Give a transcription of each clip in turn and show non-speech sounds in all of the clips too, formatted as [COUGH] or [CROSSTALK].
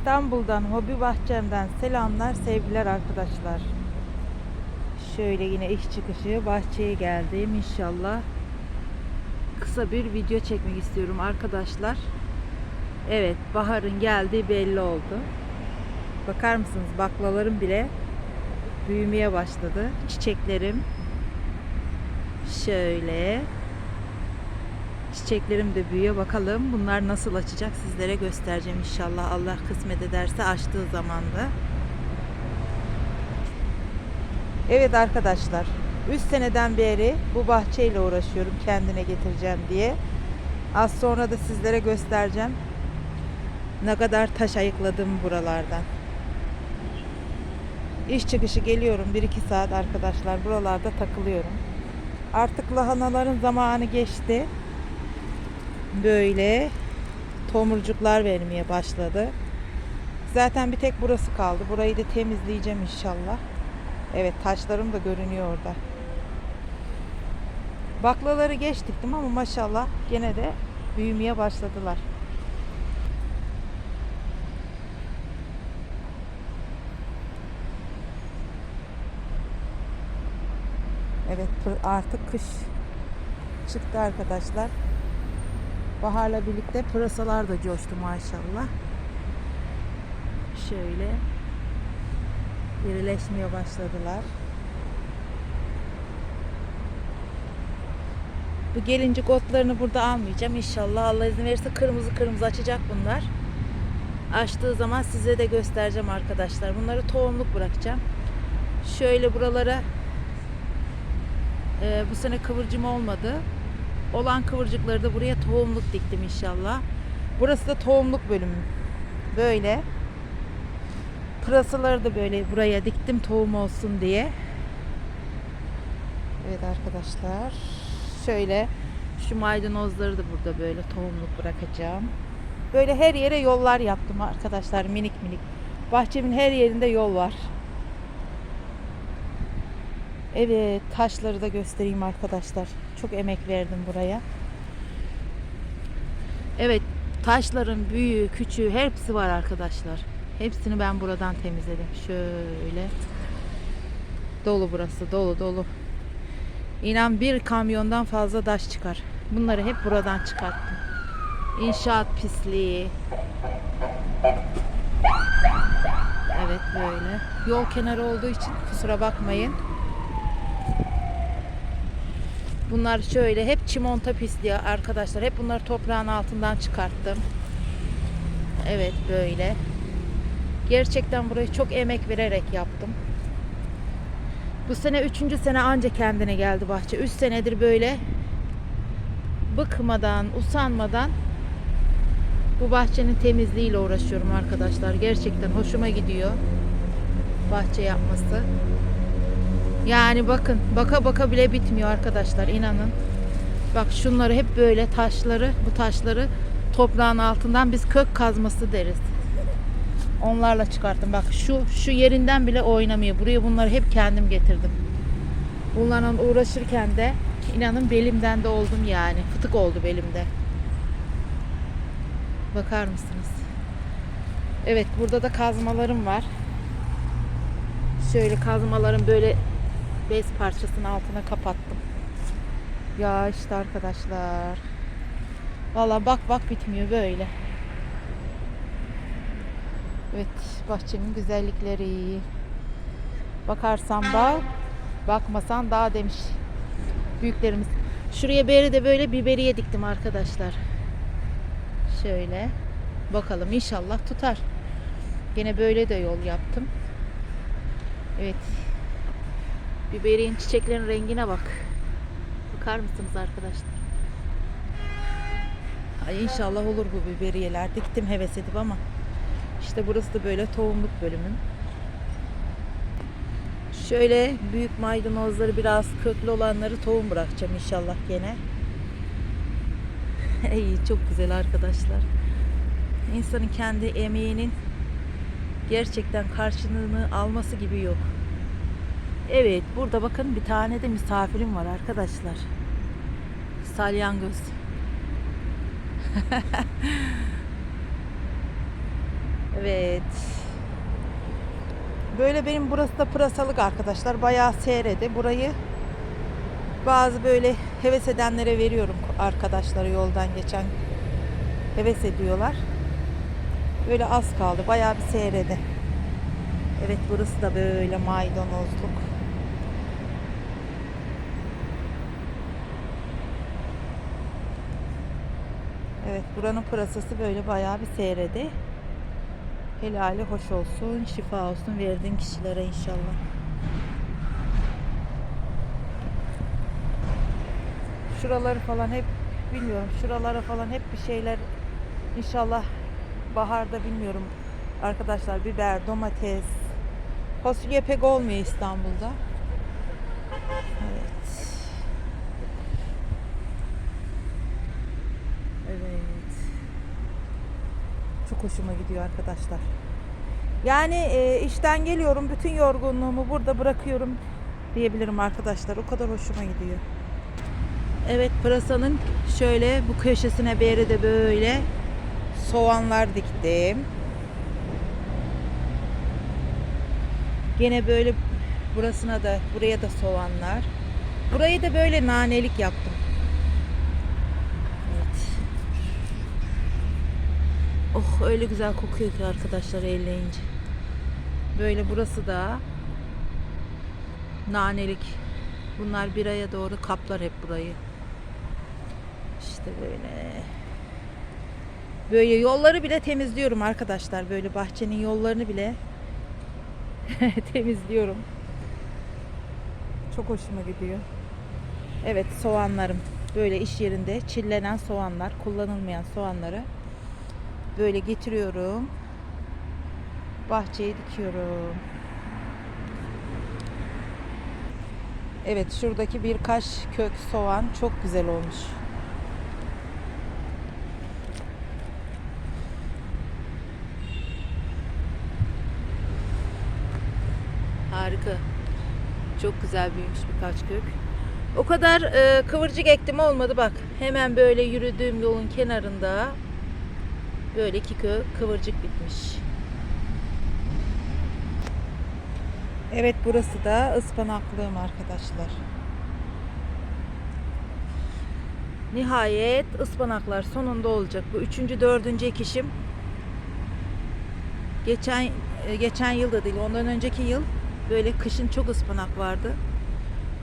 İstanbul'dan Hobi Bahçem'den selamlar, sevgiler arkadaşlar. Şöyle yine iş çıkışı bahçeye geldim inşallah. Kısa bir video çekmek istiyorum arkadaşlar. Evet, baharın geldiği belli oldu. Bakar mısınız baklalarım bile büyümeye başladı. Çiçeklerim şöyle Çiçeklerim de büyüyor. Bakalım bunlar nasıl açacak sizlere göstereceğim inşallah. Allah kısmet ederse açtığı zaman da. Evet arkadaşlar. 3 seneden beri bu bahçeyle uğraşıyorum kendine getireceğim diye. Az sonra da sizlere göstereceğim. Ne kadar taş ayıkladım buralardan. İş çıkışı geliyorum 1-2 saat arkadaşlar. Buralarda takılıyorum. Artık lahanaların zamanı geçti böyle tomurcuklar vermeye başladı. Zaten bir tek burası kaldı. Burayı da temizleyeceğim inşallah. Evet taşlarım da görünüyor orada. Baklaları geç diktim ama maşallah gene de büyümeye başladılar. Evet artık kış çıktı arkadaşlar. Baharla birlikte pırasalar da coştu maşallah. Şöyle irileşmeye başladılar. Bu gelincik otlarını burada almayacağım. İnşallah Allah izin verirse kırmızı kırmızı açacak bunlar. Açtığı zaman size de göstereceğim arkadaşlar. Bunları tohumluk bırakacağım. Şöyle buralara e, bu sene kıvırcım olmadı olan kıvırcıkları da buraya tohumluk diktim inşallah. Burası da tohumluk bölümü. Böyle. Pırasaları da böyle buraya diktim tohum olsun diye. Evet arkadaşlar. Şöyle şu maydanozları da burada böyle tohumluk bırakacağım. Böyle her yere yollar yaptım arkadaşlar minik minik. Bahçemin her yerinde yol var. Evet taşları da göstereyim arkadaşlar. Çok emek verdim buraya. Evet taşların büyüğü küçüğü hepsi var arkadaşlar. Hepsini ben buradan temizledim. Şöyle. Dolu burası dolu dolu. İnan bir kamyondan fazla taş çıkar. Bunları hep buradan çıkarttım. İnşaat pisliği. Evet böyle. Yol kenarı olduğu için kusura bakmayın. Bunlar şöyle hep çimonta pisliği arkadaşlar. Hep bunları toprağın altından çıkarttım. Evet böyle. Gerçekten burayı çok emek vererek yaptım. Bu sene üçüncü sene anca kendine geldi bahçe. Üç senedir böyle bıkmadan, usanmadan bu bahçenin temizliğiyle uğraşıyorum arkadaşlar. Gerçekten hoşuma gidiyor bahçe yapması. Yani bakın baka baka bile bitmiyor arkadaşlar inanın. Bak şunları hep böyle taşları bu taşları toprağın altından biz kök kazması deriz. Onlarla çıkarttım. Bak şu şu yerinden bile oynamıyor. Buraya bunları hep kendim getirdim. Bunlarla uğraşırken de inanın belimden de oldum yani. Fıtık oldu belimde. Bakar mısınız? Evet burada da kazmalarım var. Şöyle kazmalarım böyle bez parçasının altına kapattım. Ya işte arkadaşlar. Valla bak bak bitmiyor böyle. Evet bahçemin güzellikleri. Bakarsan da bakmasan daha demiş büyüklerimiz. Şuraya beri de böyle biberiye diktim arkadaşlar. Şöyle. Bakalım inşallah tutar. Gene böyle de yol yaptım. Evet Biberiyen çiçeklerin rengine bak. Bakar mısınız arkadaşlar? Ay inşallah olur bu biberiyeler. Diktim heves edip ama işte burası da böyle tohumluk bölümüm. Şöyle büyük maydanozları biraz köklü olanları tohum bırakacağım inşallah gene. [LAUGHS] Ey çok güzel arkadaşlar. İnsanın kendi emeğinin gerçekten karşılığını alması gibi yok. Evet burada bakın bir tane de misafirim var arkadaşlar. Salyangoz. [LAUGHS] Evet. Böyle benim burası da pırasalık arkadaşlar. Bayağı seyredi. Burayı bazı böyle heves edenlere veriyorum arkadaşları yoldan geçen heves ediyorlar. Böyle az kaldı. Bayağı bir seyredi. Evet burası da böyle maydanozluk. Evet buranın pırasası böyle bayağı bir seyredi. Helali hoş olsun, şifa olsun verdiğin kişilere inşallah. Şuraları falan hep bilmiyorum. Şuralara falan hep bir şeyler inşallah baharda bilmiyorum. Arkadaşlar biber, domates, fasulye pek olmuyor İstanbul'da. Evet. Çok hoşuma gidiyor arkadaşlar. Yani e, işten geliyorum, bütün yorgunluğumu burada bırakıyorum diyebilirim arkadaşlar. O kadar hoşuma gidiyor. Evet pırasanın şöyle bu köşesine bir yere de böyle soğanlar diktim. Gene böyle burasına da buraya da soğanlar. Burayı da böyle nanelik yaptım. Evet. Oh öyle güzel kokuyor ki arkadaşlar elleyince. Böyle burası da nanelik. Bunlar bir aya doğru kaplar hep burayı. İşte böyle. Böyle yolları bile temizliyorum arkadaşlar. Böyle bahçenin yollarını bile [LAUGHS] temizliyorum. Çok hoşuma gidiyor. Evet soğanlarım. Böyle iş yerinde çillenen soğanlar, kullanılmayan soğanları böyle getiriyorum. Bahçeye dikiyorum. Evet şuradaki birkaç kök soğan çok güzel olmuş. Harika. Çok güzel büyümüş birkaç kök. O kadar e, kıvırcık ektim olmadı bak. Hemen böyle yürüdüğüm yolun kenarında böyle iki kök kıvırcık bitmiş. Evet burası da ıspanaklığım arkadaşlar. Nihayet ıspanaklar sonunda olacak. Bu üçüncü, dördüncü ekişim. Geçen e, geçen yıl da değil, ondan önceki yıl böyle kışın çok ıspanak vardı.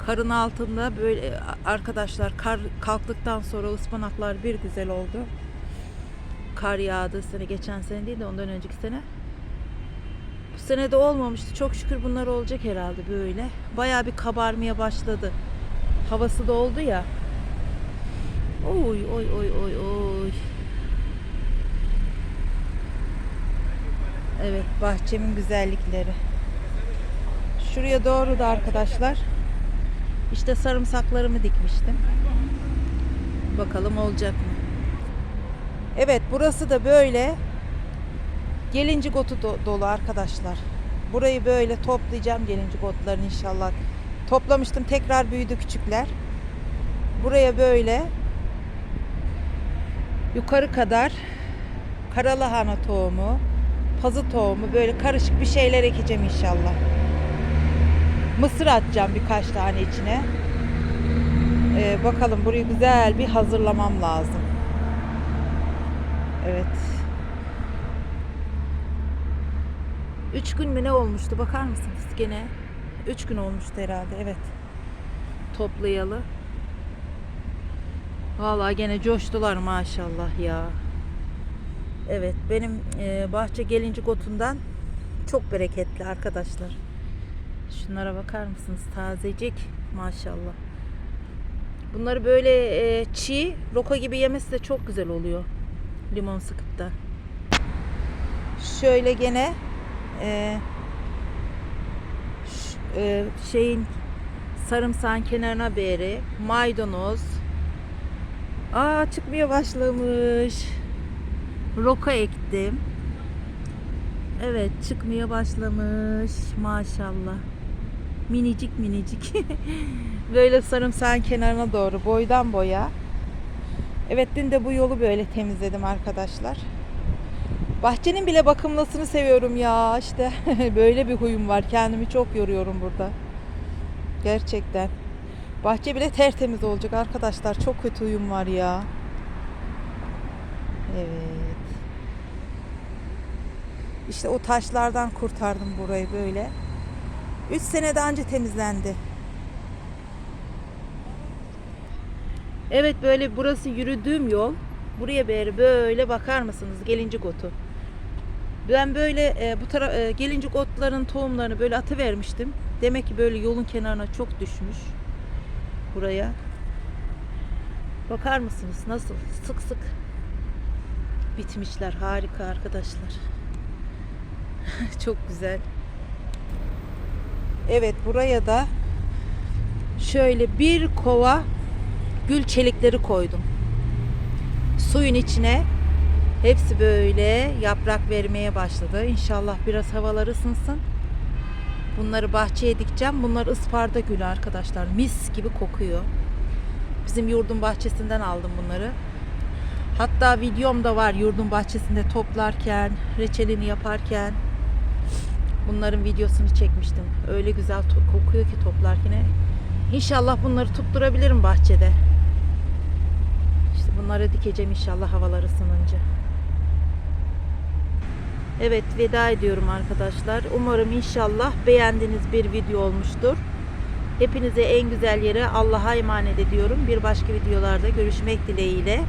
Karın altında böyle arkadaşlar kar kalktıktan sonra ıspanaklar bir güzel oldu. Kar yağdı sene geçen sene değil de ondan önceki sene. Bu sene de olmamıştı. Çok şükür bunlar olacak herhalde böyle. Bayağı bir kabarmaya başladı. Havası da oldu ya. Oy oy oy oy oy. Evet bahçemin güzellikleri. Şuraya doğru da arkadaşlar işte sarımsaklarımı dikmiştim. Bakalım olacak mı? Evet burası da böyle gelincik otu do- dolu arkadaşlar. Burayı böyle toplayacağım gelincik otlarını inşallah. Toplamıştım tekrar büyüdü küçükler. Buraya böyle yukarı kadar karalahana tohumu, pazı tohumu böyle karışık bir şeyler ekeceğim inşallah. Mısır atacağım birkaç tane içine. Ee, bakalım burayı güzel bir hazırlamam lazım. Evet. Üç gün mü ne olmuştu bakar mısınız gene? Üç gün olmuştu herhalde evet. Toplayalı. Vallahi gene coştular maşallah ya. Evet benim e, bahçe gelincik otundan çok bereketli arkadaşlar. Şunlara bakar mısınız? Tazecik maşallah. Bunları böyle e, çiğ roka gibi yemesi de çok güzel oluyor. Limon sıkıp da. Şöyle gene e, ş- e, şeyin sarımsağın kenarına beri maydanoz. Aa çıkmaya başlamış. Roka ektim. Evet çıkmaya başlamış maşallah. Minicik minicik. [LAUGHS] böyle sarımsağın kenarına doğru boydan boya. Evet dün de bu yolu böyle temizledim arkadaşlar. Bahçenin bile bakımlısını seviyorum ya işte. [LAUGHS] Böyle bir huyum var. Kendimi çok yoruyorum burada. Gerçekten. Bahçe bile tertemiz olacak arkadaşlar. Çok kötü huyum var ya. Evet. İşte o taşlardan kurtardım burayı böyle. 3 senede anca temizlendi. Evet böyle burası yürüdüğüm yol. Buraya beri böyle bakar mısınız gelincik otu. Ben böyle e, bu tara e, gelincik otların tohumlarını böyle atı vermiştim. Demek ki böyle yolun kenarına çok düşmüş. Buraya. Bakar mısınız nasıl sık sık bitmişler. Harika arkadaşlar. [LAUGHS] çok güzel. Evet buraya da şöyle bir kova gül çelikleri koydum. Suyun içine hepsi böyle yaprak vermeye başladı. İnşallah biraz havalar ısınsın. Bunları bahçeye dikeceğim. Bunlar ısparda gülü arkadaşlar. Mis gibi kokuyor. Bizim yurdun bahçesinden aldım bunları. Hatta videom da var yurdun bahçesinde toplarken, reçelini yaparken. Bunların videosunu çekmiştim. Öyle güzel kokuyor ki toplarken. İnşallah bunları tutturabilirim bahçede. Bunları dikeceğim inşallah havalar ısınınca. Evet veda ediyorum arkadaşlar. Umarım inşallah beğendiğiniz bir video olmuştur. Hepinize en güzel yere Allah'a emanet ediyorum. Bir başka videolarda görüşmek dileğiyle.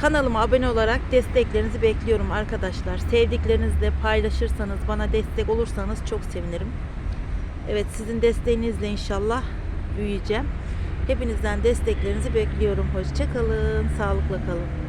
Kanalıma abone olarak desteklerinizi bekliyorum arkadaşlar. Sevdiklerinizle paylaşırsanız, bana destek olursanız çok sevinirim. Evet sizin desteğinizle inşallah büyüyeceğim. Hepinizden desteklerinizi bekliyorum. Hoşçakalın, sağlıkla kalın.